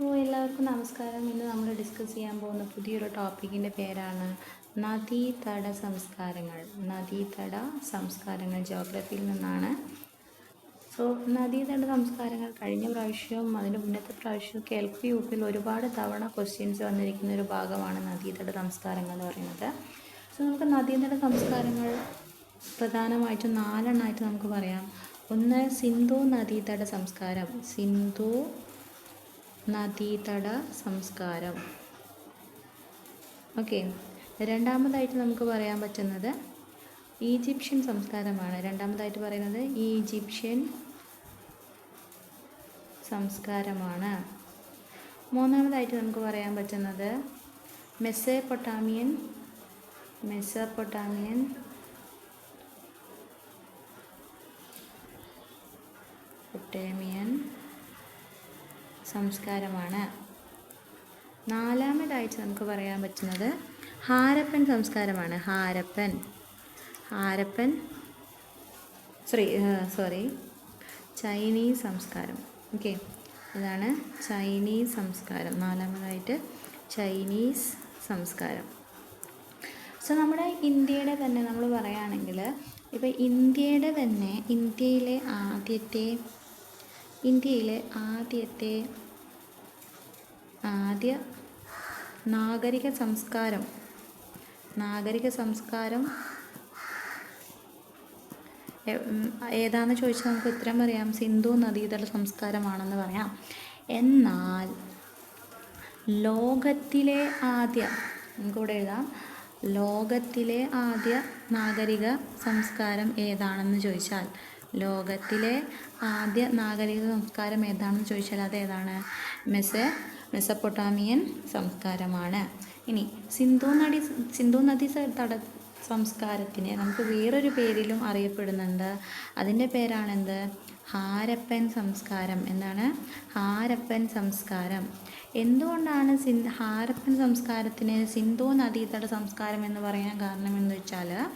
So എല്ലാവർക്കും നമസ്കാരം. ഇന്ന് നമ്മൾ ഡിസ്കസ് ചെയ്യാൻ പോകുന്ന പുതിയൊരു ടോപ്പിക്കിന്റെ പേരാണ് നദീതട സംസ്കാരങ്ങൾ. നദീതട സംസ്കാരങ്ങൾ ജോഗ്രഫിയിൽ നിന്നാണ്. സോ നദീതട സംസ്കാരങ്ങൾ കഴിഞ്ഞ പ്രാവശ്യവും അതിന് മുന്നത്തെ പ്രാവശ്യവും കെ എൽ പി യു പിയിൽ ഒരുപാട് തവണ ക്വസ്റ്റ്യൻസ് വന്നിരിക്കുന്ന ഒരു ഭാഗമാണ് നദീതട സംസ്കാരങ്ങൾ എന്ന് പറയുന്നത്. സോ നമുക്ക് നദീതട സംസ്കാരങ്ങൾ പ്രധാനമായിട്ടും നാലെണ്ണമായിട്ട് നമുക്ക് പറയാം. ഒന്ന് സിന്ധു നദീതട സംസ്കാരം. സിന്ധു നദീതട സംസ്കാരം. ഓക്കെ രണ്ടാമതായിട്ട് നമുക്ക് പറയാൻ പറ്റുന്നത് ഈജിപ്ഷ്യൻ സംസ്കാരമാണ്. രണ്ടാമതായിട്ട് പറയുന്നത് ഈജിപ്ഷ്യൻ സംസ്കാരമാണ്. മൂന്നാമതായിട്ട് നമുക്ക് പറയാൻ പറ്റുന്നത് മെസ്സേപ്പൊട്ടാമിയൻ മെസ്സപ്പൊട്ടാമിയൻ പൊട്ടേമിയൻ സംസ്കാരമാണ്. നാലാമതായിട്ട് നമുക്ക് പറയാൻ പറ്റുന്നത് ഹാരപ്പൻ സംസ്കാരമാണ്. Harappan. Harappan sorry sorry Chinese സംസ്കാരം. ഓക്കെ ഇതാണ് ചൈനീസ് സംസ്കാരം. നാലാമതായിട്ട് ചൈനീസ് സംസ്കാരം. സോ നമ്മുടെ ഇന്ത്യയുടെ തന്നെ നമ്മൾ പറയുകയാണെങ്കിൽ ഇപ്പോൾ ഇന്ത്യയുടെ തന്നെ ഇന്ത്യയിലെ ആദ്യത്തെ ഇന്ത്യയിലെ ആദ്യത്തെ ആദ്യ നാഗരിക സംസ്കാരം നാഗരിക സംസ്കാരം ഏതാണെന്ന് ചോദിച്ചാൽ നമുക്ക് ഉത്തരം പറയാം. സിന്ധു നദീതട സംസ്കാരമാണെന്ന് പറയാം. എന്നാൽ ലോകത്തിലെ ആദ്യ നമുക്കിവിടെ എഴുതാം. ലോകത്തിലെ ആദ്യ നാഗരിക സംസ്കാരം ഏതാണെന്ന് ചോദിച്ചാൽ ലോകത്തിലെ ആദ്യ നാഗരിക സംസ്കാരം ഏതാണെന്ന് ചോദിച്ചാൽ അത് ഏതാണ്? മെസ്സ മെസ്സപ്പൊട്ടാമിയൻ സംസ്കാരമാണ്. ഇനി സിന്ധു നദി സിന്ധു നദി തട സംസ്കാരത്തിനെ നമുക്ക് വേറൊരു പേരിലും അറിയപ്പെടുന്നുണ്ട്. അതിന്റെ പേരാണെന്ത്? ഹാരപ്പൻ സംസ്കാരം. എന്താണ്? ഹാരപ്പൻ സംസ്കാരം. എന്തുകൊണ്ടാണ് സിൻ ഹാരപ്പൻ സംസ്കാരത്തിന് സിന്ധു നദീതട സംസ്കാരം എന്ന് പറയാൻ കാരണം എന്ന് വെച്ചാൽ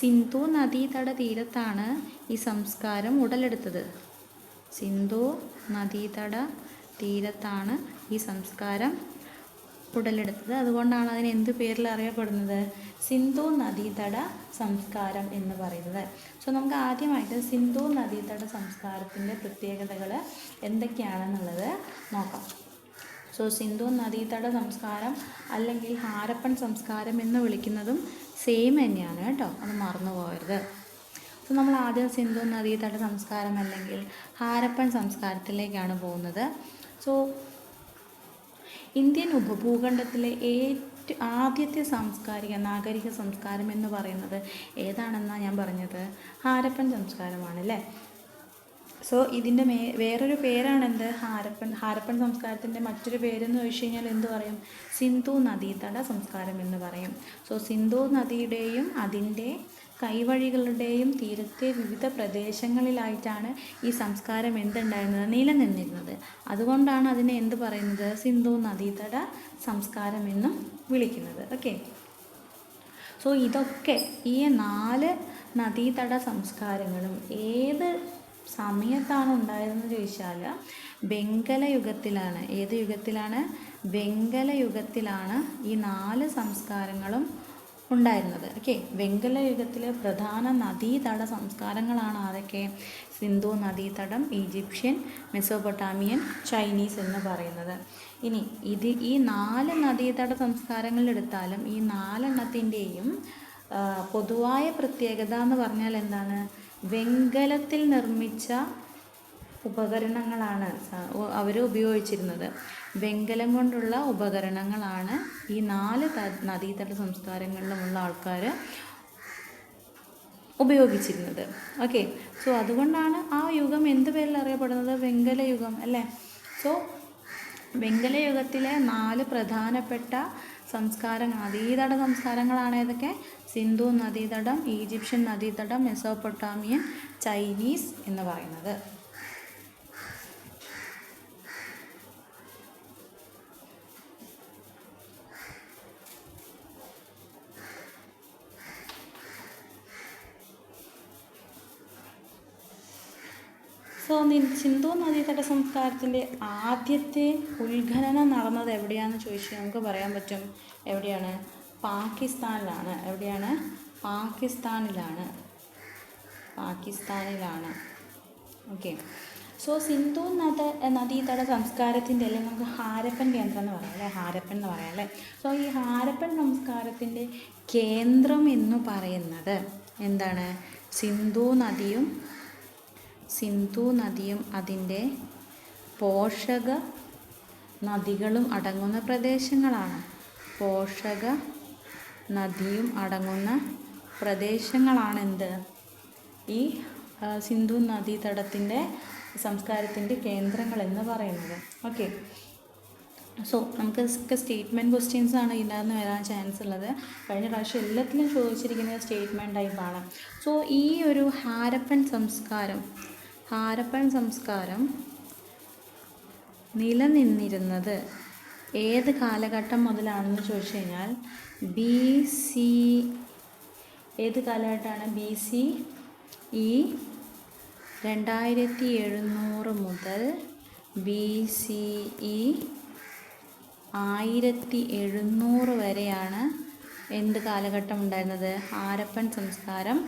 സിന്ധു നദീതട തീരത്താണ് ഈ സംസ്കാരം ഉടലെടുത്തത്. സിന്ധു നദീതട തീരത്താണ് ഈ സംസ്കാരം ഉടലെടുത്തത്. അതുകൊണ്ടാണ് അതിന് എന്ത് പേരിൽ അറിയപ്പെടുന്നത്? സിന്ധു നദീതട സംസ്കാരം എന്ന് പറയുന്നത്. സോ നമുക്ക് ആദ്യമായിട്ട് സിന്ധു നദീതട സംസ്കാരത്തിന്റെ പ്രത്യേകതകൾ എന്തൊക്കെയാണെന്നുള്ളത് നോക്കാം. സോ സിന്ധു നദീതട സംസ്കാരം അല്ലെങ്കിൽ ഹാരപ്പൻ സംസ്കാരം എന്ന് വിളിക്കുന്നതും സെയിം തന്നെയാണ് കേട്ടോ. അത് മറന്നു പോകരുത്. അപ്പോൾ നമ്മൾ ആദ്യം സിന്ധു നദീതട സംസ്കാരം അല്ലെങ്കിൽ ഹാരപ്പൻ സംസ്കാരത്തിലേക്കാണ് പോകുന്നത്. സോ ഇന്ത്യൻ ഉപഭൂഖണ്ഡത്തിലെ ഏറ്റവും ആദ്യത്തെ സാംസ്കാരിക നാഗരിക സംസ്കാരം എന്ന് പറയുന്നത് ഏതാണെന്നാണ് ഞാൻ പറഞ്ഞത്? ഹാരപ്പൻ സംസ്കാരമാണ് അല്ലേ? സോ ഇതിന്റെ മേ വേറൊരു പേരാണ് എന്ത്? ഹാരപ്പൻ. ഹാരപ്പൻ സംസ്കാരത്തിന്റെ മറ്റൊരു പേരെന്ന് ചോദിച്ചു കഴിഞ്ഞാൽ എന്ത് പറയും? സിന്ധു നദീതട സംസ്കാരം എന്ന് പറയും. സോ സിന്ധു നദിയുടെയും അതിന്റെ കൈവഴികളുടെയും തീരത്തെ വിവിധ പ്രദേശങ്ങളിലായിട്ടാണ് ഈ സംസ്കാരം എന്തുണ്ടായിരുന്നത്? നിലനിന്നിരുന്നത്. അതുകൊണ്ടാണ് അതിനെ എന്ത് പറയുന്നത്? സിന്ധു നദീതട സംസ്കാരം എന്നും വിളിക്കുന്നത്. ഓക്കെ സോ ഇതൊക്കെ ഈ നാല് നദീതട സംസ്കാരങ്ങളും ഏത് സമയത്താണ് ഉണ്ടായതെന്ന് ചോദിച്ചാൽ വെങ്കല യുഗത്തിലാണ്. ഏത് യുഗത്തിലാണ്? വെങ്കല യുഗത്തിലാണ് ഈ നാല് സംസ്കാരങ്ങളും ഉണ്ടായിരുന്നത്. ഓക്കെ വെങ്കല യുഗത്തിലെ പ്രധാന നദീതട സംസ്കാരങ്ങളാണ് ആരൊക്കെ? സിന്ധു നദീതടം ഈജിപ്ഷ്യൻ മെസോപ്പൊട്ടാമിയൻ ചൈനീസ് എന്ന് പറയുന്നത്. ഇനി ഇത് ഈ നാല് നദീതട സംസ്കാരങ്ങളെടുത്താലും ഈ നാലെണ്ണത്തിന്റെയും പൊതുവായ പ്രത്യേകത എന്ന് പറഞ്ഞാൽ എന്താണ്? വെങ്കലത്തിൽ നിർമ്മിച്ച ഉപകരണങ്ങളാണ് അവർ ഉപയോഗിച്ചിരുന്നത്. വെങ്കലം കൊണ്ടുള്ള ഉപകരണങ്ങളാണ് ഈ നാല് നദീതട സംസ്കാരങ്ങളിലുമുള്ള ആൾക്കാർ ഉപയോഗിച്ചിരുന്നത്. ഓക്കെ. സോ അതുകൊണ്ടാണ് ആ യുഗം എന്ത് പേരിൽ അറിയപ്പെടുന്നത്? വെങ്കല യുഗം അല്ലേ? സോ വെങ്കല യുഗത്തിലെ നാല് പ്രധാനപ്പെട്ട സംസ്കാരങ്ങൾ നദീതട സംസ്കാരങ്ങളാണ് ഏതൊക്കെ? സിന്ധു നദീതടം ഈജിപ്ഷ്യൻ നദീതടം മെസോപ്പൊട്ടാമിയൻ ചൈനീസ് എന്ന് പറയുന്നത്. സോ സോ സിന്ധു നദീതട സംസ്കാരത്തിന്റെ ആദ്യത്തെ ഉത്ഖനനം നടന്നത് എവിടെയാണെന്ന് ചോദിച്ചാൽ നമുക്ക് പറയാൻ പറ്റും. എവിടെയാണ്? പാകിസ്ഥാനിലാണ്. എവിടെയാണ്? പാകിസ്ഥാനിലാണ്. പാകിസ്ഥാനിലാണ്. ഓക്കെ. സോ സിന്ധു നദ നദീതട സംസ്കാരത്തിന്റെ അല്ലെങ്കിൽ നമുക്ക് ഹാരപ്പൻ കേന്ദ്രം എന്ന് പറയാം അല്ലേ? ഹാരപ്പൻ എന്ന് പറയാം അല്ലേ? സോ ഈ ഹാരപ്പൻ സംസ്കാരത്തിന്റെ കേന്ദ്രം എന്ന് പറയുന്നത് എന്താണ്? സിന്ധു നദിയും സിന്ധു നദിയും അതിന്റെ പോഷക നദികളും അടങ്ങുന്ന പ്രദേശങ്ങളാണ്. പോഷക നദിയും അടങ്ങുന്ന പ്രദേശങ്ങളാണെന്ത്? ഈ സിന്ധു നദീതടത്തിന്റെ സംസ്കാരത്തിന്റെ കേന്ദ്രങ്ങൾ എന്ന് പറയുന്നത്. ഓക്കെ. സോ നമുക്ക് ഒക്കെ സ്റ്റേറ്റ്മെന്റ് ക്വസ്റ്റ്യൻസ് ആണ് ഇതിനകത്ത് വരാൻ ചാൻസ് ഉള്ളത്. കഴിഞ്ഞ പ്രാവശ്യം എല്ലാത്തിലും ചോദിച്ചിരിക്കുന്നത് സ്റ്റേറ്റ്മെന്റ് ടൈപ്പാണ് സോ ഈ ഒരു ഹാരപ്പൻ സംസ്കാരം ഹാരപ്പൻ സംസ്കാരം നിലനിന്നിരുന്നത് ഏത് കാലഘട്ടം മുതലാണെന്ന് ചോദിച്ചു കഴിഞ്ഞാൽ ബി സി ഏത് കാലഘട്ടമാണ്? ബി സി ഇ രണ്ടായിരത്തി എഴുന്നൂറ് മുതൽ ബി സി ഇ ആയിരത്തി എഴുന്നൂറ് വരെയാണ് എന്ത് കാലഘട്ടം ഉണ്ടായിരുന്നത്? ഹാരപ്പൻ സംസ്കാരം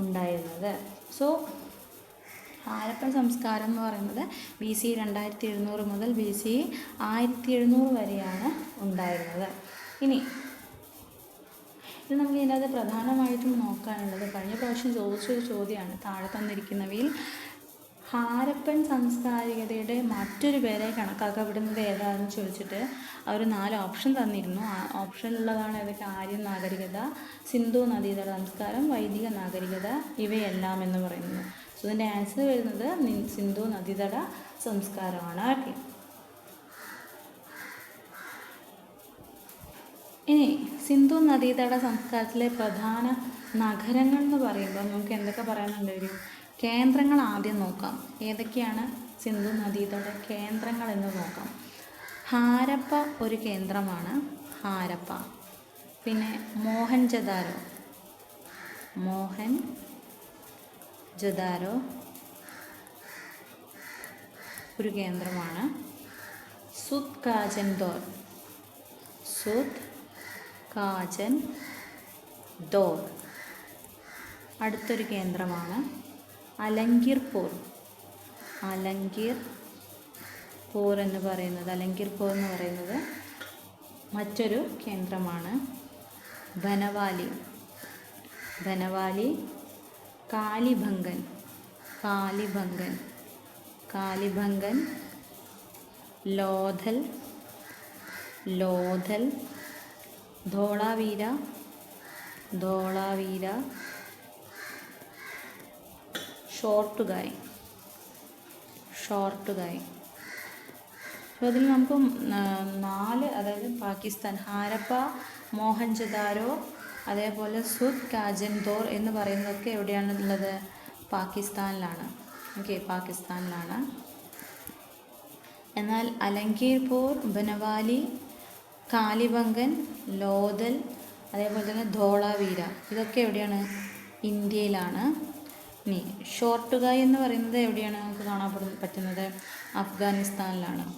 ഉണ്ടായിരുന്നത്. സോ ഹാരപ്പൻ സംസ്കാരം എന്ന് പറയുന്നത് ബി സി രണ്ടായിരത്തി എഴുന്നൂറ് മുതൽ ബി സി ആയിരത്തി എഴുന്നൂറ് വരെയാണ് ഉണ്ടായിരുന്നത്. ഇനി ഇത് നമുക്ക് ഇതിനകത്ത് പ്രധാനമായിട്ടും നോക്കാനുള്ളത് കഴിഞ്ഞ പ്രാവശ്യം ചോദിച്ചൊരു ചോദ്യമാണ്. താഴെ തന്നിരിക്കുന്നവയിൽ ഹാരപ്പൻ സാംസ്കാരികതയുടെ മറ്റൊരു പേരെ കണക്കാക്കപ്പെടുന്നത് ഏതാണെന്ന് ചോദിച്ചിട്ട് അവർ നാല് ഓപ്ഷൻ തന്നിരുന്നു. ഓപ്ഷനിലുള്ളതാണ് ഏതൊക്കെ? ആര്യൻ നാഗരികത സിന്ധു നദീതട സംസ്കാരം വൈദിക നാഗരികത ഇവയെല്ലാം എന്ന് പറയുന്നത്. സോ ഇതിന്റെ ആൻസർ വരുന്നത് സിന്ധു നദീതട സംസ്കാരമാണ് ഓക്കെ ഇനി സിന്ധു നദീതട സംസ്കാരത്തിലെ പ്രധാന നഗരങ്ങൾ എന്ന് പറയുമ്പോൾ നമുക്ക് എന്തൊക്കെ പറയാനുണ്ട് ഒരു? കേന്ദ്രങ്ങൾ ആദ്യം നോക്കാം. ഏതൊക്കെയാണ്? സിന്ധു നദീതട കേന്ദ്രങ്ങൾ എന്ന് നോക്കാം. ഹാരപ്പ ഒരു കേന്ദ്രമാണ്. ഹാരപ്പ. പിന്നെ മോഹൻജദാരോ. മോഹൻ ജദാരോ. ഒരു കേന്ദ്രമാണ്. സുത് കാജൻ ദോർ. സുത് കാജൻ ദോർ. അടുത്തൊരു കേന്ദ്രമാണ് അലങ്കിർപൂർ. അലങ്കിർ പൂർ എന്ന് പറയുന്നത് അലങ്കിർപൂർ എന്ന് പറയുന്നത് മറ്റൊരു കേന്ദ്രമാണ്. ബനവാലി. ബനവാലി കാലിഭംഗൻ. കാലിഭംഗൻ. കാലിഭംഗൻ. ലോഥൽ ലോഥൽ ധോളാവീര. ധോളാവീര. ഷോർട്ടുകായ്. ഷോർട്ടുകായ്. അപ്പോൾ അതിൽ നമുക്ക് നാല് അതായത് പാകിസ്ഥാൻ. ഹാരപ്പ മോഹൻജദാരോ അതേപോലെ സുദ് കാജൻദോർ എന്ന് പറയുന്നതൊക്കെ എവിടെയാണുള്ളത്? പാകിസ്ഥാനിലാണ്. ഓക്കെ പാകിസ്ഥാനിലാണ്. എന്നാൽ അലങ്കീർപൂർ ബനവാലി കാലിബംഗൻ ലോതൽ അതേപോലെ തന്നെ ധോളാവീര ഇതൊക്കെ എവിടെയാണ്? ഇന്ത്യയിലാണ്. ഇനി ഷോർട്ടുകായ് എന്ന് പറയുന്നത് എവിടെയാണ് നമുക്ക് കാണാൻ പറ്റുന്നത്? അഫ്ഗാനിസ്ഥാനിലാണ്.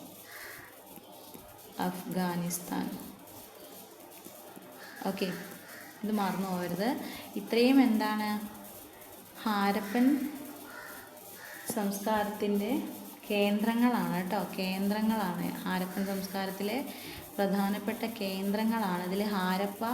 അഫ്ഗാനിസ്ഥാൻ. ഓക്കെ ഇത് മറന്നു പോകരുത്. ഇത്രയും എന്താണ് ഹാരപ്പൻ സംസ്കാരത്തിന്റെ കേന്ദ്രങ്ങളാണ് കേട്ടോ. കേന്ദ്രങ്ങളാണ്. ഹാരപ്പൻ സംസ്കാരത്തിലെ പ്രധാനപ്പെട്ട കേന്ദ്രങ്ങളാണ്. ഇതിൽ ഹാരപ്പ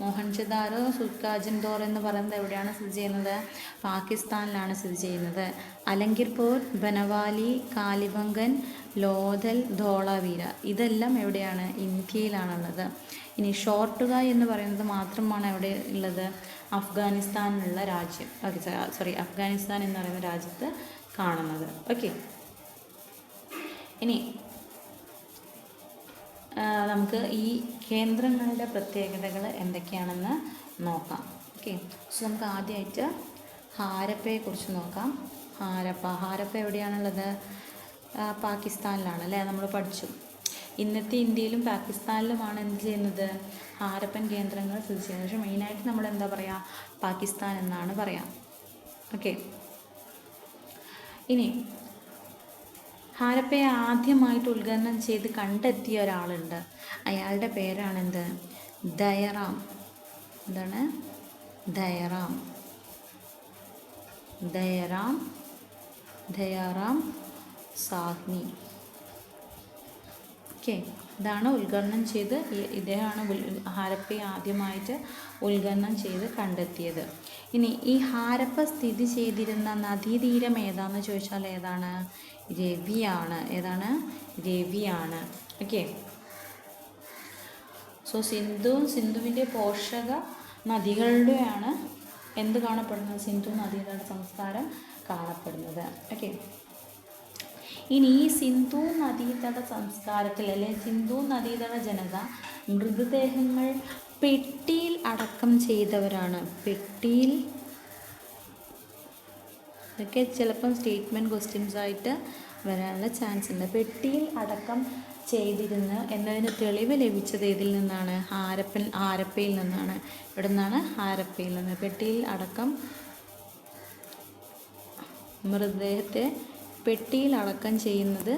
മോഹൻജദാരോ സുൽക്കാജൻദോർ എന്ന് പറയുന്നത് എവിടെയാണ് സ്ഥിതി ചെയ്യുന്നത്? പാകിസ്ഥാനിലാണ് സ്ഥിതി ചെയ്യുന്നത്. അലങ്കിർപൂർ ബനവാലി കാലിബംഗൻ ലോഥൽ ധോളാവീര. ഇതെല്ലാം എവിടെയാണ്? ഇന്ത്യയിലാണുള്ളത്. ഇനി ഷോർട്ടുക എന്ന് പറയുന്നത് മാത്രമാണ് എവിടെ ഉള്ളത്? അഫ്ഗാനിസ്ഥാനിലുള്ള രാജ്യം. ഓക്കെ സോറി അഫ്ഗാനിസ്ഥാൻ എന്ന് പറയുന്ന രാജ്യത്ത് കാണുന്നത്. ഓക്കെ ഇനി നമുക്ക് ഈ കേന്ദ്രങ്ങളുടെ പ്രത്യേകതകൾ എന്തൊക്കെയാണെന്ന് നോക്കാം. ഓക്കെ. സോ നമുക്ക് ആദ്യമായിട്ട് ഹാരപ്പയെക്കുറിച്ച് നോക്കാം. ഹാരപ്പ. ഹാരപ്പ എവിടെയാണുള്ളത്? പാകിസ്ഥാനിലാണ് അല്ലേ നമ്മൾ പഠിച്ചു. ഇന്നത്തെ ഇന്ത്യയിലും പാകിസ്ഥാനിലുമാണ് എന്ത് ചെയ്യുന്നത്? ഹാരപ്പൻ കേന്ദ്രങ്ങൾ സ്ഥിതി ചെയ്യുന്നത്. പക്ഷേ മെയിനായിട്ട് നമ്മൾ എന്താ പറയുക പാകിസ്ഥാൻ എന്നാണ് പറയാം. ഓക്കെ. ഇനി ഹാരപ്പയെ ആദ്യമായിട്ട് ഉദ്ഘാടനം ചെയ്ത് കണ്ടെത്തിയ ഒരാളുണ്ട്. അയാളുടെ പേരാണെന്ത്? ദയറാം. എന്താണ്? ദയറാം. ദയറാം. ദയറാം സാഹ്നി. ഓക്കെ. ഇതാണ് ഉദ്ഘാടനം ചെയ്ത് ഇദ്ദേഹമാണ് ഹാരപ്പയെ ആദ്യമായിട്ട് ഉദ്ഘാടനം ചെയ്ത് കണ്ടെത്തിയത്. ഇനി ഈ ഹാരപ്പ സ്ഥിതി ചെയ്തിരുന്ന നദീതീരം ഏതാണെന്ന് ചോദിച്ചാൽ ഏതാണ്? രവിയാണ്. ഏതാണ്? രവിയാണ്. ഓക്കെ സോ സിന്ധു സിന്ധുവിന്റെ പോഷക നദികളുടെയാണ് എന്ത് കാണപ്പെടുന്നത്? സിന്ധു നദികളുടെ സംസ്കാരം കാണപ്പെടുന്നത്. ഓക്കെ ഇനി ഈ സിന്ധു നദീതട സംസ്കാരത്തിൽ അല്ലെങ്കിൽ സിന്ധു നദീതട ജനത മൃതദേഹങ്ങൾ പെട്ടിയിൽ അടക്കം ചെയ്തവരാണ്. പെട്ടിയിൽ ഇതൊക്കെ ചിലപ്പം സ്റ്റേറ്റ്മെന്റ് ക്വസ്റ്റ്യൻസ് ആയിട്ട് വരാനുള്ള ചാൻസ് ഉണ്ട്. പെട്ടിയിൽ അടക്കം ചെയ്തിരുന്ന് എന്നതിന് തെളിവ് ലഭിച്ചത് ഇതിൽ നിന്നാണ്? ഹാരപ്പൻ ഹാരപ്പയിൽ നിന്നാണ്. ഇവിടെ നിന്നാണ് ഹാരപ്പയിൽ നിന്ന് പെട്ടിയിൽ അടക്കം മൃതദേഹത്തെ പെട്ടിയിൽ അടക്കം ചെയ്യുന്നത്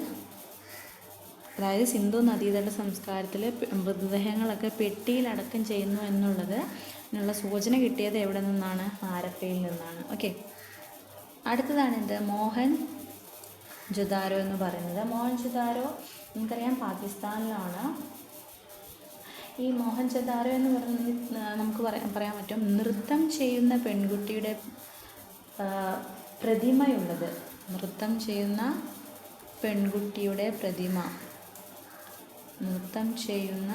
അതായത് സിന്ധു നദീതട സംസ്കാരത്തിൽ മൃതദേഹങ്ങളൊക്കെ പെട്ടിയിൽ അടക്കം ചെയ്യുന്നു എന്നുള്ളത് എന്നുള്ള സൂചന കിട്ടിയത് എവിടെ നിന്നാണ്? ഹാരപ്പയിൽ നിന്നാണ്. ഓക്കെ അടുത്തതാണ് എന്ത്? മോഹൻ ജുദാരോ എന്ന് പറയുന്നത്. മോഹൻ ജുദാരോ നമുക്കറിയാം പാകിസ്ഥാനിലാണ്. ഈ മോഹൻ ജദാരോ എന്ന് പറയുന്നത് നമുക്ക് പറയാൻ പറയാൻ പറ്റും നൃത്തം ചെയ്യുന്ന പെൺകുട്ടിയുടെ പ്രതിമയുള്ളത്. നൃത്തം ചെയ്യുന്ന പെൺകുട്ടിയുടെ പ്രതിമ. നൃത്തം ചെയ്യുന്ന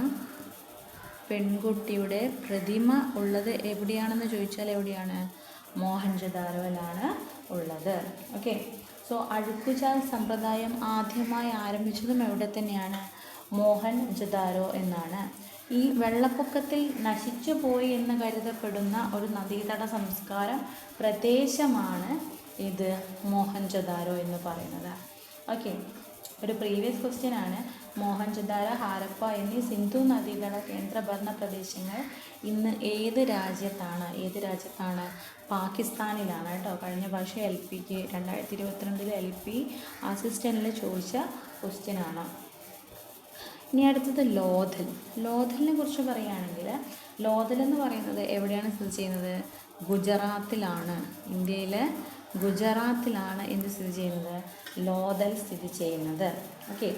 പെൺകുട്ടിയുടെ പ്രതിമ ഉള്ളത് എവിടെയാണെന്ന് ചോദിച്ചാൽ എവിടെയാണ്? മോഹൻജദാരോയിലാണ് ഉള്ളത്. ഓക്കെ സോ അഴുക്കുചാൽ സമ്പ്രദായം ആദ്യമായി ആരംഭിച്ചതും എവിടെ തന്നെയാണ്? മോഹൻ ജദാരോ എന്നാണ്. ഈ വെള്ളപ്പൊക്കത്തിൽ നശിച്ചു പോയി എന്ന് കരുതപ്പെടുന്ന ഒരു നദീതട സംസ്കാരം പ്രദേശമാണ് ഇത് മോഹൻജദാരോ എന്ന് പറയുന്നത്. ഓക്കെ ഒരു പ്രീവിയസ് ക്വസ്റ്റ്യൻ ആണ്. മോഹൻജദാര ഹാരപ്പ എന്നീ സിന്ധു നദീതട കേന്ദ്രഭരണ പ്രദേശങ്ങൾ ഇന്ന് ഏത് രാജ്യത്താണ്? ഏത് രാജ്യത്താണ്? പാകിസ്ഥാനിലാണ് കേട്ടോ. കഴിഞ്ഞ പ്രാവശ്യം എൽ പിക്ക് രണ്ടായിരത്തി ഇരുപത്തിരണ്ടിൽ എൽ പി അസിസ്റ്റന്റിൽ ചോദിച്ച ക്വസ്റ്റ്യനാണ് ഇനി അടുത്തത് ലോഥൽ. ലോഥലിനെ കുറിച്ച് പറയുകയാണെങ്കിൽ ലോഥൽ എന്ന് പറയുന്നത് എവിടെയാണ് സ്ഥിതി ചെയ്യുന്നത്? ഗുജറാത്തിലാണ്. ഇന്ത്യയിലെ ഗുജറാത്തിലാണ് എന്ത് സ്ഥിതി ചെയ്യുന്നത്? ലോഥൽ സ്ഥിതി ചെയ്യുന്നത്. ഓക്കെ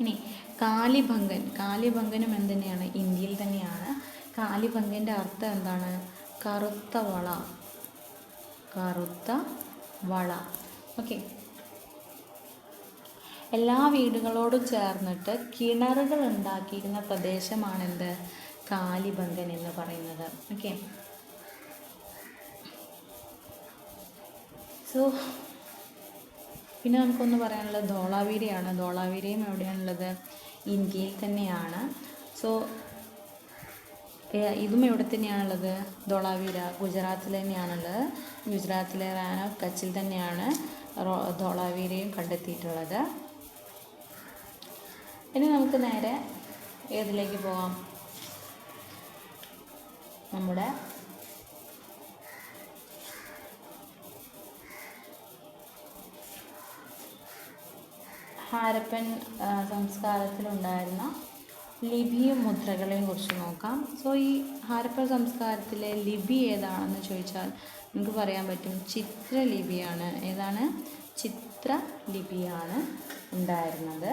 ഇനി കാലിഭംഗൻ കാലിഭംഗനും എന്തുതന്നെയാണ്? ഇന്ത്യയിൽ തന്നെയാണ്. കാലിഭംഗന്റെ അർത്ഥം എന്താണ്? കറുത്ത വള കറുത്ത വള ഓക്കെ എല്ലാ വീടുകളോടും ചേർന്നിട്ട് കിണറുകൾ ഉണ്ടാക്കിയിരുന്ന പ്രദേശമാണെന്ത്? കാലിബംഗൻ എന്ന് പറയുന്നത്. ഓക്കെ സോ പിന്നെ നമുക്കൊന്ന് പറയാനുള്ളത് ധോളാവീരയാണ്. ധോളാവീരയും എവിടെയാണുള്ളത്? ഇന്ത്യയിൽ തന്നെയാണ്. സോ ഇതും എവിടെ തന്നെയാണുള്ളത്? ധോളാവീര ഗുജറാത്തിൽ തന്നെയാണുള്ളത്. ഗുജറാത്തിലെ റാൻ ഓഫ് കച്ചിൽ തന്നെയാണ് ധോളാവീരയും കണ്ടെത്തിയിട്ടുള്ളത്. ഇനി നമുക്ക് നേരെ ഏതിലേക്ക് പോവാം? നമ്മുടെ ഹാരപ്പൻ സംസ്കാരത്തിലുണ്ടായിരുന്ന ലിപി മുദ്രകളെ കുറിച്ച് നോക്കാം. സോ ഈ ഹാരപ്പൻ സംസ്കാരത്തിലെ ലിപി ഏതാണെന്ന് ചോദിച്ചാൽ നമുക്ക് പറയാൻ പറ്റും ചിത്രലിപിയാണ്. ഏതാണ്? ചിത്രലിപിയാണ് ഉണ്ടായിരുന്നത്.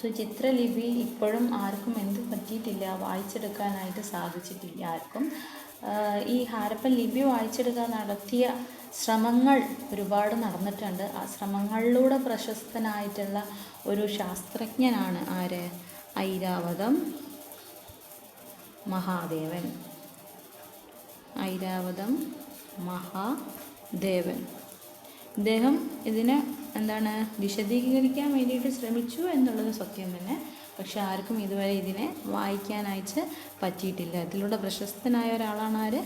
സോ ചിത്രലിപി ഇപ്പോഴും ആർക്കും എന്ത് പറ്റിയിട്ടില്ല വായിച്ചെടുക്കാനായിട്ട് സാധിച്ചിട്ടില്ല ആർക്കും. ഈ ഹാരപ്പൻ ലിപി വായിച്ചെടുക്കാൻ നടത്തിയ ശ്രമങ്ങൾ ഒരുപാട് നടന്നിട്ടുണ്ട്. ആ ശ്രമങ്ങളിലൂടെ പ്രശസ്തനായിട്ടുള്ള ഒരു ശാസ്ത്രജ്ഞനാണ് ആര്? ഐരാവതം മഹാദേവൻ. ഐരാവതം മഹാദേവൻ. ഇദ്ദേഹം ഇതിനെ എന്താണ് വിശദീകരിക്കാൻ വേണ്ടിയിട്ട് ശ്രമിച്ചു എന്നുള്ളത് സത്യം തന്നെ. പക്ഷെ ആർക്കും ഇതുവരെ ഇതിനെ വായിക്കാനായിട്ട് പറ്റിയിട്ടില്ല. ഇതിലൂടെ പ്രശസ്തനായ ഒരാളാണ് ആര്?